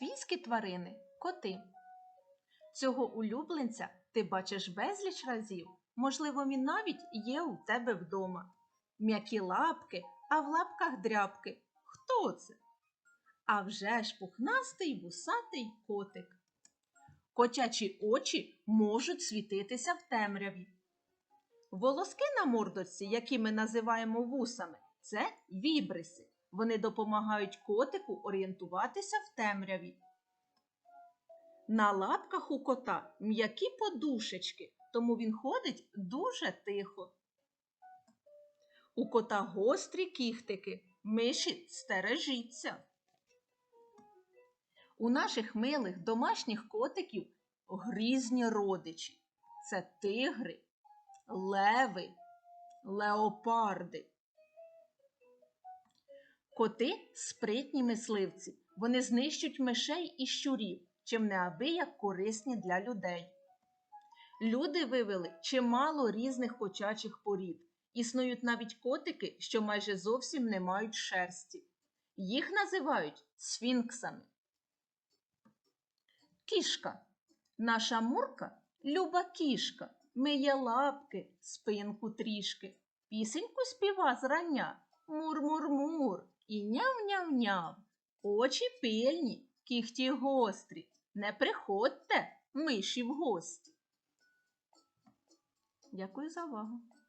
Свійські тварини коти. Цього улюбленця ти бачиш безліч разів. Можливо, він навіть є у тебе вдома. М'які лапки, а в лапках дряпки. Хто це? А вже ж пухнастий вусатий котик. Котячі очі можуть світитися в темряві. Волоски на мордочці, які ми називаємо вусами, це вібриси. Вони допомагають котику орієнтуватися в темряві. На лапках у кота м'які подушечки, тому він ходить дуже тихо. У кота гострі кіхтики, миші стережіться. У наших милих домашніх котиків грізні родичі. Це тигри, леви, леопарди. Коти спритні мисливці. Вони знищують мишей і щурів, чим неабияк корисні для людей. Люди вивели чимало різних котячих порід. Існують навіть котики, що майже зовсім не мають шерсті. Їх називають сфінксами. Кішка. Наша мурка люба кішка, миє лапки, спинку трішки. Пісеньку співа зрання. Мур-мур-мур і няв-няв-няв. Очі пильні, кіхті гострі. Не приходьте, миші в гості. Дякую за увагу.